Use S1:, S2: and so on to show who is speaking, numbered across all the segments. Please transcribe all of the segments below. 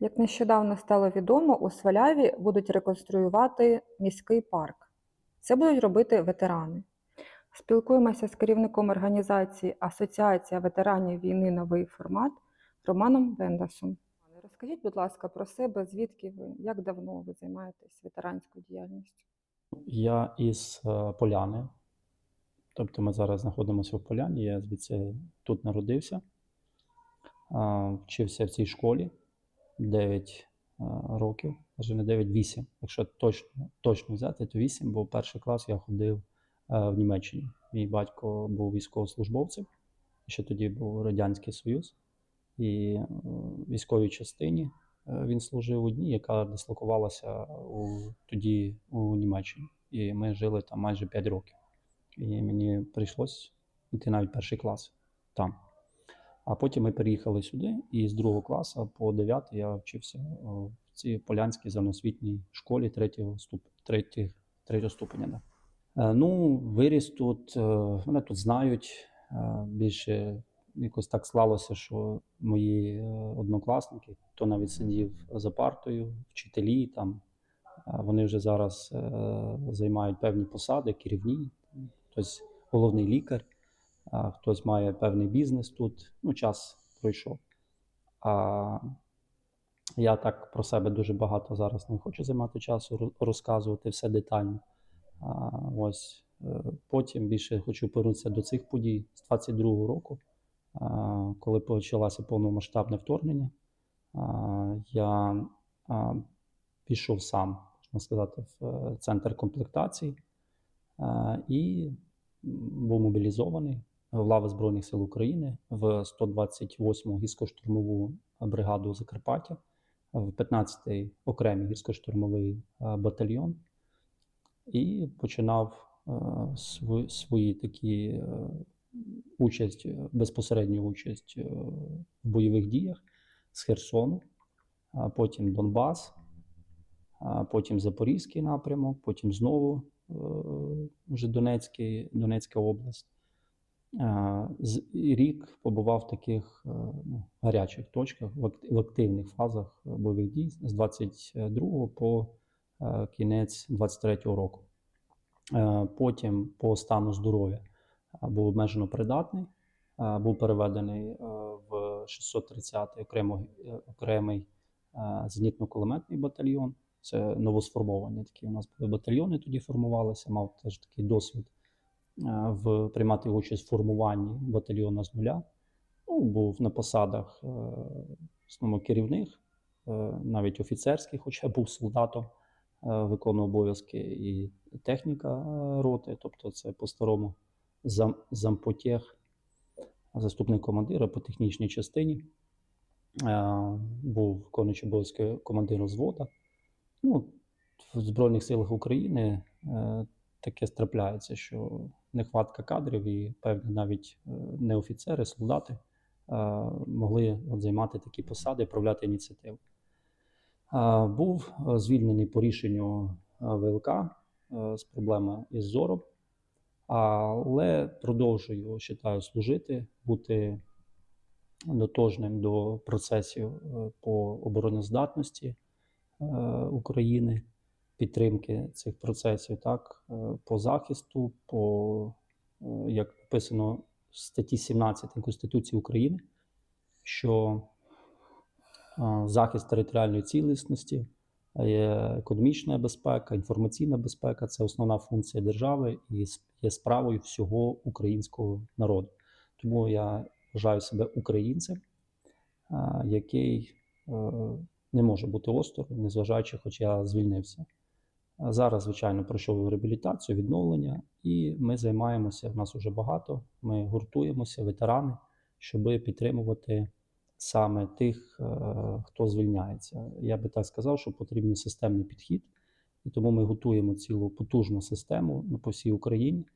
S1: Як нещодавно стало відомо, у Сваляві будуть реконструювати міський парк. Це будуть робити ветерани. Спілкуємося з керівником організації Асоціація ветеранів війни Новий формат Романом Бендасом. Розкажіть, будь ласка, про себе, звідки ви, як давно ви займаєтесь ветеранською діяльністю?
S2: Я із е, Поляни. Тобто ми зараз знаходимося в Поляні. Я звідси тут народився. Вчився в цій школі 9 е, років, навіть не 9, 8. Якщо точно, точно взяти, то 8, бо перший клас я ходив е, в Німеччині. Мій батько був військовослужбовцем, ще тоді був Радянський Союз. І е, в військовій частині він служив у дні, яка дислокувалася у, тоді у Німеччині. І ми жили там майже 5 років. І мені прийшлось йти навіть перший клас там. А потім ми переїхали сюди, і з другого класу по 9 я вчився в цій полянській загальноосвітній школі третього, ступ... третє, третього ступеня. Да. Е, Ну, виріс тут, е, мене тут знають. е, Більше якось так склалося, що мої е, однокласники, хто навіть сидів за партою, вчителі там, е, вони вже зараз е, займають певні посади, керівні, хтось головний лікар, хтось має певний бізнес тут. Ну, час пройшов. А я так про себе дуже багато зараз не хочу займати часу, розказувати все детально. А, ось е, потім більше хочу повернутися до цих подій з 22-го року, коли почалося повномасштабне вторгнення. Я пішов сам, можна сказати, в е, центр комплектації і був мобілізований лави Збройних сил України в 128-му гірсько-штурмову бригаду Закарпаття, в 15-й окремий гірсько-штурмовий е, батальйон і починав е, св- свої такі е, участь, безпосередню участь в бойових діях з Херсону, потім Донбас, потім Запорізький напрямок, потім знову вже Донецький, Донецька область. Е, Рік побував в таких е, ну, гарячих точках, в ак- в активних фазах е, бойових дій з 22 по кінець 23 року. Потім по стану здоров'я був обмежено придатний, був переведений в 630-й окремо, е, окремий е, зенітно-кулеметний батальйон. Це новосформовані такі у нас були батальйони тоді формувалися, мав теж такий досвід в приймати участь в формуванні батальйону з нуля. Ну, був на посадах е, в основному керівних, е, навіть офіцерських, хоча був солдатом, е, виконував обов'язки і техніка е, роти, тобто це по-старому зам, зампотєх, заступник командира по технічній частині. Е, Був виконуючий обов'язки командира взвода. Ну, в Збройних силах України е, таке трапляється, що нехватка кадрів і певні навіть е, не офіцери, солдати е, могли от займати такі посади, проявляти ініціативу. Е, Був звільнений по рішенню ВЛК з проблеми із зором, але продовжую, вважаю, служити, бути дотожним до процесів по обороноздатності України, підтримки цих процесів, так, е, по захисту, по, е, як написано в статті 17 Конституції України, що е, захист територіальної цілісності, економічна безпека, інформаційна безпека це основна функція держави і є справою всього українського народу. Тому я вважаю себе українцем, який не може бути осторонь, незважаючи, хоч я звільнився. Зараз, звичайно, пройшов реабілітацію, відновлення, і ми займаємося. В нас вже багато. Ми гуртуємося, ветерани, щоб підтримувати саме тих, е, хто звільняється. Я би так сказав, що потрібен системний підхід, і тому ми готуємо цілу потужну систему по всій Україні,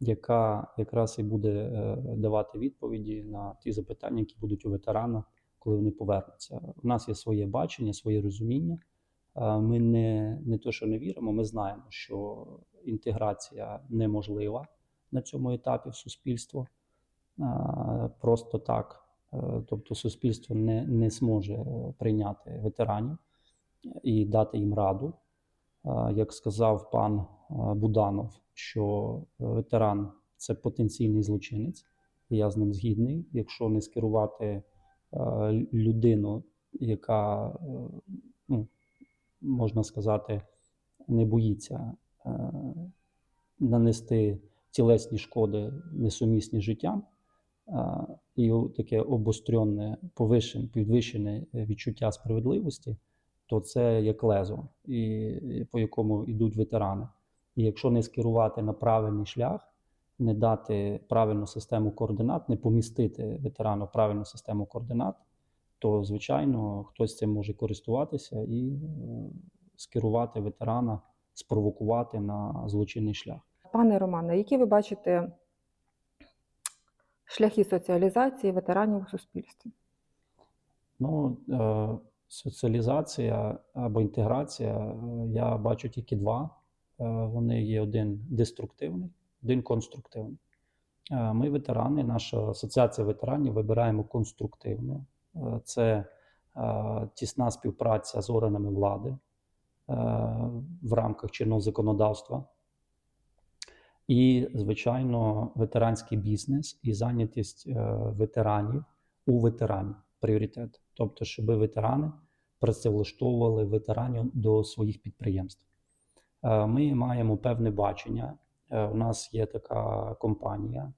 S2: яка якраз і буде е, давати відповіді на ті запитання, які будуть у ветерана, коли вони повернуться. У нас є своє бачення, своє розуміння. Е, Ми не, не то, що не віримо, ми знаємо, що інтеграція неможлива на цьому етапі в суспільство. Е, Просто так Е, Тобто суспільство не, не зможе е, прийняти ветеранів і дати їм раду. Е, Як сказав пан е, Буданов, що е, ветеран це потенційний злочинець, я з ним згідний. Якщо не скерувати е, людину, яка, е, ну, можна сказати, не боїться е, нанести тілесні шкоди несумісні з життям, і таке обостренне, повишене, підвищене е, відчуття справедливості, то це як лезо, і по якому йдуть ветерани. І якщо не скерувати на правильний шлях, не дати правильну систему координат, не помістити ветерану правильну систему координат, то звичайно хтось цим може користуватися і е, скерувати ветерана, спровокувати на злочинний шлях.
S1: Пане Романе, які ви бачите шляхи соціалізації ветеранів у суспільстві?
S2: Ну, е, соціалізація або інтеграція, е, я бачу тільки два. Вони є один деструктивний, один конструктивний. Ми, ветерани, наша асоціація ветеранів, вибираємо конструктивне. Е, Це е, тісна співпраця з органами влади е, в рамках чинного законодавства. І, звичайно, ветеранський бізнес і зайнятість ветеранів у ветеранів пріоритет. Тобто, щоб ветерани працевлаштовували ветеранів до своїх підприємств. Ми маємо певне бачення. У нас є така компанія,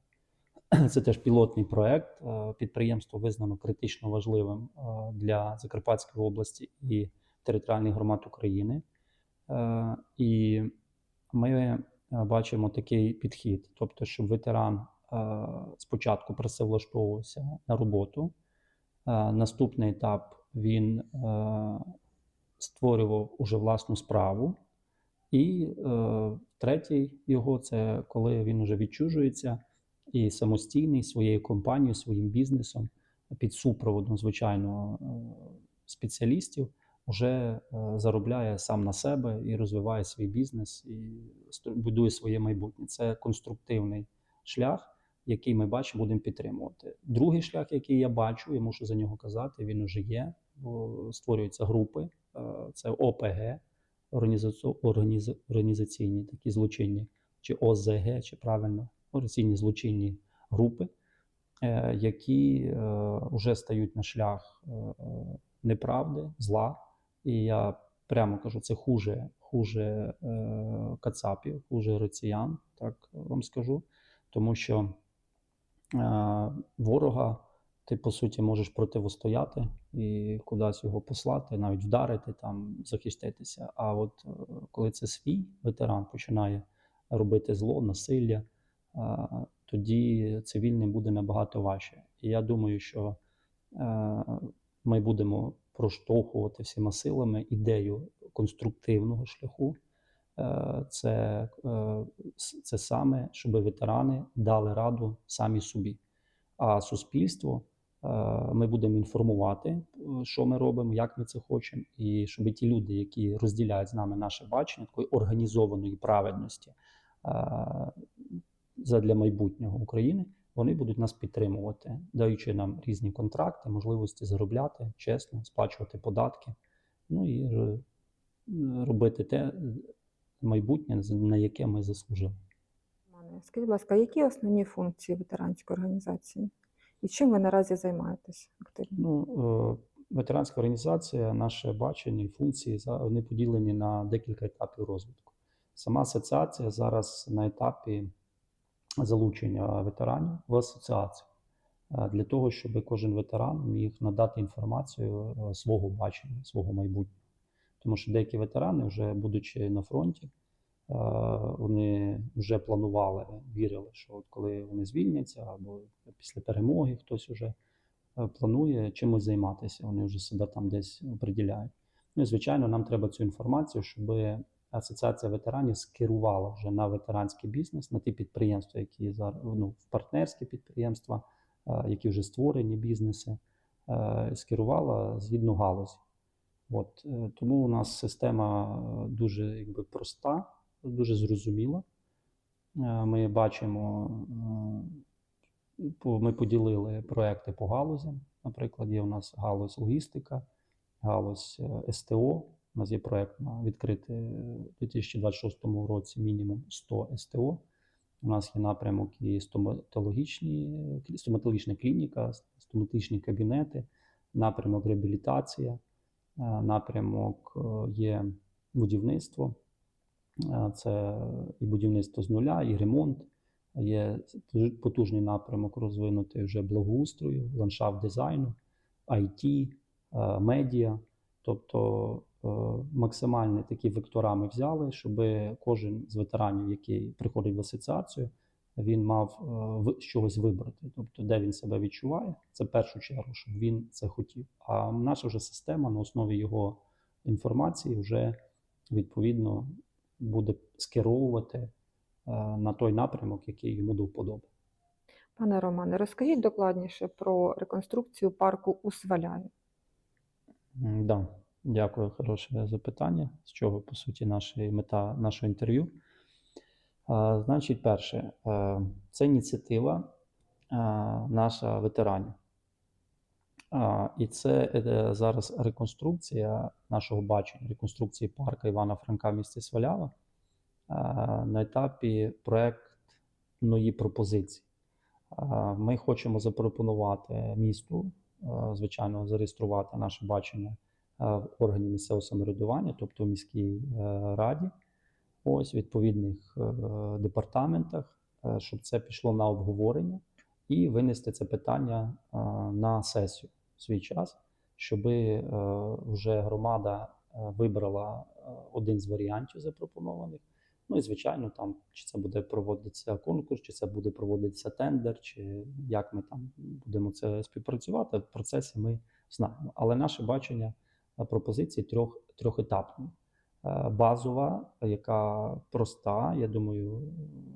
S2: це теж пілотний проект. Е, Підприємство визнано критично важливим е, для Закарпатської області і територіальних громад України. Е, І ми бачимо такий підхід, тобто, щоб ветеран спочатку працевлаштовувався на роботу. Наступний етап він створював уже власну справу. І третій його це коли він вже відчужується і самостійний своєю компанією, своїм бізнесом під супроводом, звичайно, е, спеціалістів вже е, заробляє сам на себе і розвиває свій бізнес і будує своє майбутнє. Це конструктивний шлях, який ми бачимо, будемо підтримувати. Другий шлях, який я бачу, я мушу за нього казати, він вже є. Бо створюються групи, е, це ОПГ, організаці- організаційні такі злочинні, чи ОЗГ, чи правильно, організаційні злочинні групи, е, які вже стають на шлях е, е, неправди, зла. І я прямо кажу, це хуже, хуже е, кацапів, хуже росіян, так вам скажу. Тому що е, ворога ти, по суті, можеш противостояти і кудись його послати, навіть вдарити, там, захиститися. А от е, коли це свій ветеран починає робити зло, насилля, е, тоді цивільним буде набагато важче. І я думаю, що ми будемо проштовхувати всіма силами ідею конструктивного шляху. Е, Це, е, це саме, щоб ветерани дали раду самі собі. А суспільство е, ми будемо інформувати, що ми робимо, як ми це хочемо, і щоб ті люди, які розділяють з нами наше бачення такої організованої праведності задля майбутнього України, вони будуть нас підтримувати, даючи нам різні контракти, можливості заробляти чесно, сплачувати податки, ну і е, робити те майбутнє, на яке ми заслужили.
S1: Скажіть, будь ласка, які основні функції ветеранської організації? І чим ви наразі займаєтесь активно?
S2: Ну, е, ветеранська організація, наше бачення і функції вони поділені на декілька етапів розвитку. Сама асоціація зараз на етапі залучення ветеранів в асоціацію е, для того, щоб кожен ветеран міг надати інформацію е, свого бачення, свого майбутнього. Тому що деякі ветерани, вже будучи на фронті, е, вони вже планували, вірили, що от коли вони звільняться, або після перемоги хтось уже планує чимось займатися. Вони вже себе там десь оприділяють. Ну і звичайно, нам треба цю інформацію, щоб асоціація ветеранів скерувала вже на ветеранський бізнес, на ті підприємства, які зараз ну, партнерські підприємства, е, які вже створені бізнеси, е, скерувала згідно галузі. От, е, тому у нас система дуже якби, проста, дуже зрозуміла. Ми бачимо, ми поділили проекти по галузям. Наприклад, є у нас галузь логістика, галузь СТО. У нас є проект на відкрити у 2026 році мінімум 100 СТО. У нас є напрямок і стоматологічні, стоматологічна клініка, стоматологічні кабінети, напрямок реабілітація, е, напрямок е, є будівництво. Е, Це і будівництво з нуля, і ремонт. Є потужний напрямок розвинутий вже благоустрою, ландшафт дизайну, IT, е, медіа. Тобто е, максимальні такі вектора ми взяли, щоб кожен з ветеранів, який приходить в асоціацію, він мав е, з чогось вибрати. Тобто, де він себе відчуває, це в першу чергу, щоб він це хотів. А наша вже система на основі його інформації вже відповідно буде скеровувати е, на той напрямок, який йому до вподоби.
S1: Пане Романе, розкажіть докладніше про реконструкцію парку у Сваляві.
S2: М, Да, дякую, хороше запитання. З чого, по суті, наша мета нашого інтерв'ю. Значить, перше, е, це ініціатива е, наша ветеранів. І це е, зараз реконструкція нашого бачення, реконструкції парка Івана Франка в місті Свалява на етапі проектної пропозиції. Ми хочемо запропонувати місту, звичайно, зареєструвати наше бачення в органі місцевого самоврядування, тобто в міській е, раді, ось відповідних е, департаментах, е, щоб це пішло на обговорення і винести це питання на сесію в свій час, щоб вже громада вибрала один з варіантів запропонованих. Ну і звичайно, там чи це буде проводитися конкурс, чи це буде проводитися тендер, чи як ми там будемо це співпрацювати. В процесі ми знаємо. Але наше бачення пропозиції трьох трьохетапної. Е, Базова, яка проста, я думаю,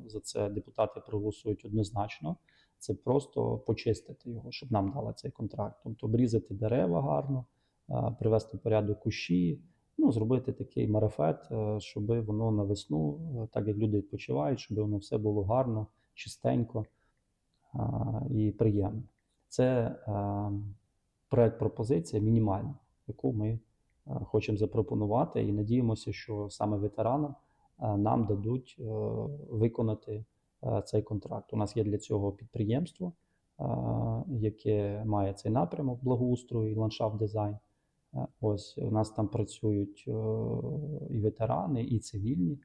S2: за це депутати проголосують однозначно. Це просто почистити його, щоб нам дали цей контракт. Тобто обрізати дерева гарно, е, привести в порядок кущі, ну, зробити такий марафет, е, щоб воно на весну, так як люди відпочивають, щоб воно все було гарно, чистенько і приємно. Це проект пропозиція мінімальна, яку ми е, хочемо запропонувати, і надіємося, що саме ветеранам е, нам дадуть е, виконати цей контракт. У нас є для цього підприємство, яке має цей напрямок благоустрою і ландшафт дизайн. Ось у нас там працюють і ветерани, і цивільні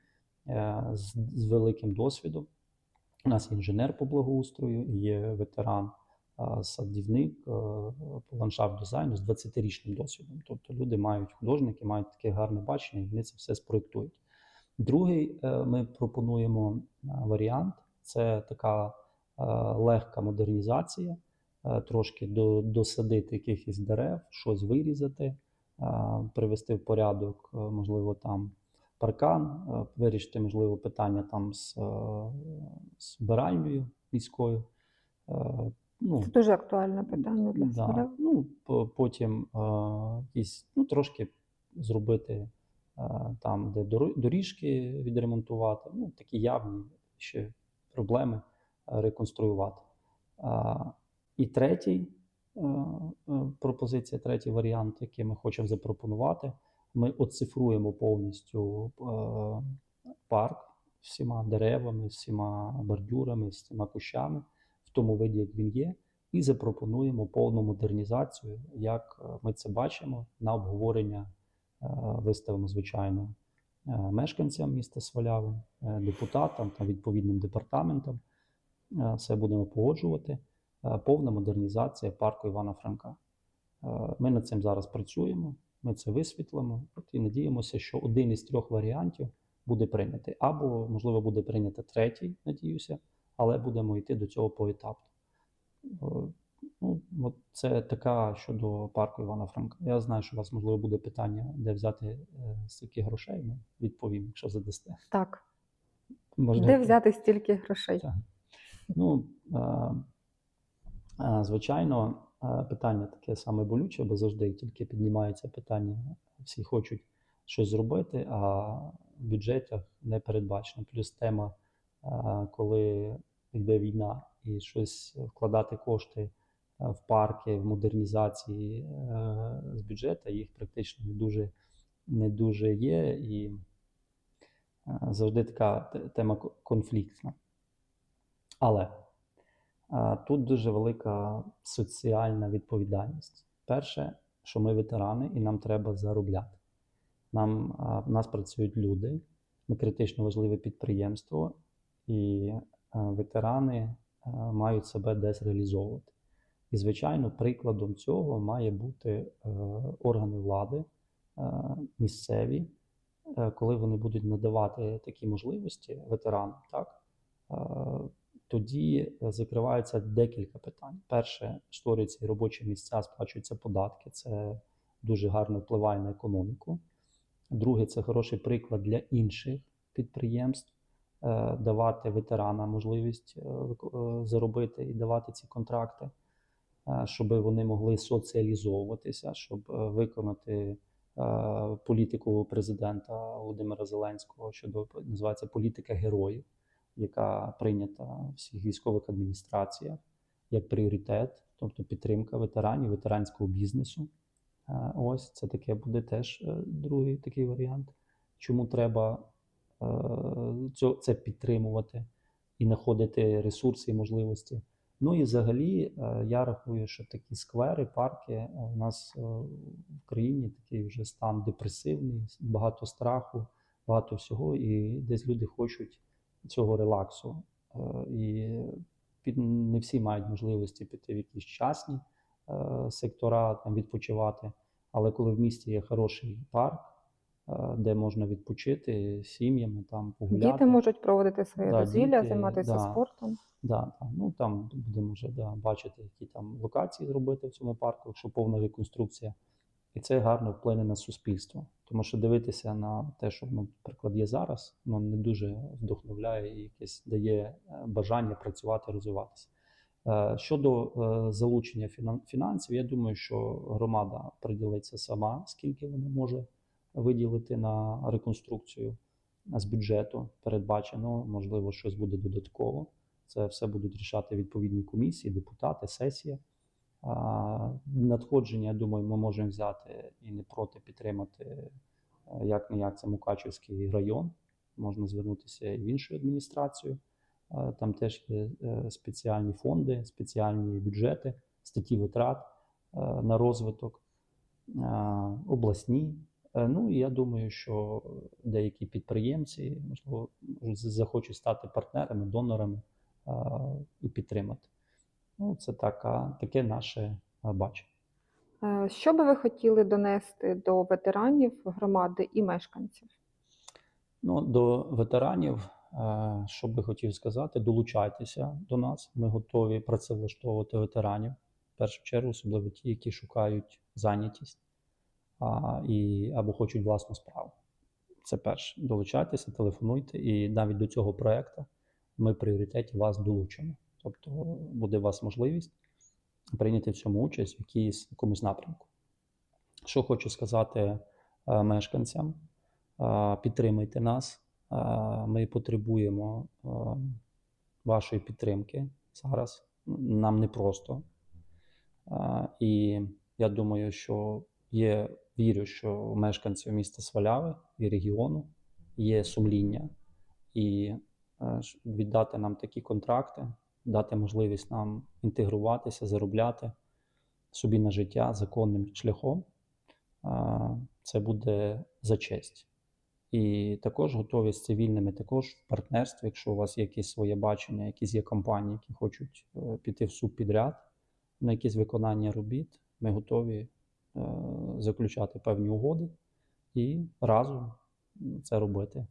S2: з, великим досвідом. У нас є інженер по благоустрою, є ветеран, садівник по ландшафт дизайну з 20-річним досвідом. Тобто люди мають художники, мають таке гарне бачення, і вони це все спроєктують. Другий е, ми пропонуємо е, варіант це така е, легка модернізація, трошки досадити якихось дерев, щось вирізати, привести в порядок, можливо, там паркан, вирішити, можливо, питання там з, з биральнею міською. Е, Ну,
S1: Це дуже актуальне питання для
S2: Да.
S1: Сваляви.
S2: Ну, потім е, якісь, ну, трошки зробити е, там, де доріжки відремонтувати, ну, такі явні ще проблеми е, реконструювати. А, і третій е, е, пропозиція, третій варіант, який ми хочемо запропонувати, ми оцифруємо повністю е, парк всіма деревами, всіма бордюрами, всіма кущами в тому виді, як він є, і запропонуємо повну модернізацію, як е, ми це бачимо на обговорення. е, Виставимо, звичайно, е, мешканцям міста Сваляви, депутатам та відповідним департаментам. Все будемо погоджувати. Повна модернізація парку Івана Франка. Ми над цим зараз працюємо, ми це висвітлимо і надіємося, що один із трьох варіантів буде прийнятий. Або, можливо, буде прийнято третій, надіюся, але будемо йти до цього поетапно. Е, Ну, от це така щодо парку Івана Франка. Я знаю, що у вас можливо буде питання, де взяти е, стільки грошей. Ну, відповім, якщо задасте.
S1: Так,
S2: Можна
S1: де взяти стільки грошей?
S2: Так. Ну, е, звичайно, питання таке саме болюче, бо завжди тільки піднімається питання, всі хочуть щось зробити, а в бюджетах не передбачено. Плюс тема, коли йде війна і щось вкладати кошти е, в парки, в модернізації е, з бюджету, їх практично не дуже, не дуже є. І е, завжди така тема конфліктна. Але тут дуже велика соціальна відповідальність. Перше, що ми ветерани, і нам треба заробляти. Нам, в нас працюють люди, ми критично важливе підприємство, і ветерани е, мають себе десь реалізовувати. І, звичайно, прикладом цього має бути е, органи влади е, місцеві, е, коли вони будуть надавати такі можливості ветеранам, так, е, тоді закриваються декілька питань. Перше, створюються робочі місця, сплачуються податки. Це дуже гарно впливає на економіку. Друге, це хороший приклад для інших підприємств, е, давати ветеранам можливість е, е, заробити і давати ці контракти, е, щоб вони могли соціалізовуватися, щоб е, виконати е, політику президента Володимира Зеленського щодо називається політика героїв, яка прийнята в всіх військових адміністраціях як пріоритет, тобто підтримка ветеранів, ветеранського бізнесу. Е, Ось це таке буде теж е, другий такий варіант. Чому треба е, це підтримувати і знаходити ресурси і можливості. Ну і взагалі е, я рахую, що такі сквери, парки е, у нас е, в країні такий вже стан депресивний, багато страху, багато всього, і десь люди хочуть цього релаксу. Е, І не всі мають можливості піти в якісь частні е, сектора, там відпочивати. Але коли в місті є хороший парк, е, де можна відпочити сім'ями, там погуляти.
S1: Діти можуть проводити своє
S2: Да,
S1: дозвілля,
S2: діти,
S1: займатися
S2: да.
S1: спортом.
S2: Да, да. Ну там будемо вже да, бачити, які там локації зробити в цьому парку, якщо повна реконструкція. І це гарно вплине на суспільство. Тому що дивитися на те, що ну, наприклад, є зараз, ну не дуже вдохновляє і якесь дає е, бажання працювати, розвиватися. Е, Щодо е, залучення фінан- фінансів, я думаю, що громада приділиться сама, скільки вона може виділити на реконструкцію з бюджету передбачено, можливо, щось буде додатково. Це все будуть рішати відповідні комісії, депутати, сесія. Надходження, я думаю, ми можемо взяти і не проти підтримати, е, як не як це Мукачівський район. Можна звернутися і в іншу адміністрацію. Там теж є е, спеціальні фонди, спеціальні бюджети, статті витрат е, на розвиток, обласні. Е, Ну і я думаю, що деякі підприємці можливо захочуть стати партнерами, донорами е, і підтримати. Ну, це така, таке наше е, бачення.
S1: Е, Що би ви хотіли донести до ветеранів громади і мешканців?
S2: Ну, до ветеранів, е, що би хотів сказати, долучайтеся до нас. Ми готові працевлаштовувати ветеранів. В першу чергу, особливо ті, які шукають зайнятість а, і, або хочуть власну справу. Це перше. Долучайтеся, телефонуйте, і навіть до цього проекту ми пріоритеті вас долучимо. Тобто буде у вас можливість прийняти в цьому участь в якійсь якомусь напрямку. Що хочу сказати е, мешканцям, Е, підтримайте нас. Е, Ми потребуємо вашої підтримки зараз. Нам непросто. І я думаю, що є, вірю, що мешканців міста Сваляви і регіону є сумління і е, віддати нам такі контракти, дати можливість нам інтегруватися, заробляти собі на життя законним шляхом. Е, Це буде за честь. І також готові з цивільними, також в партнерстві, якщо у вас є якісь своє бачення, якісь є компанії, які хочуть е, піти в субпідряд на якісь виконання робіт, ми готові заключати певні угоди і разом це робити.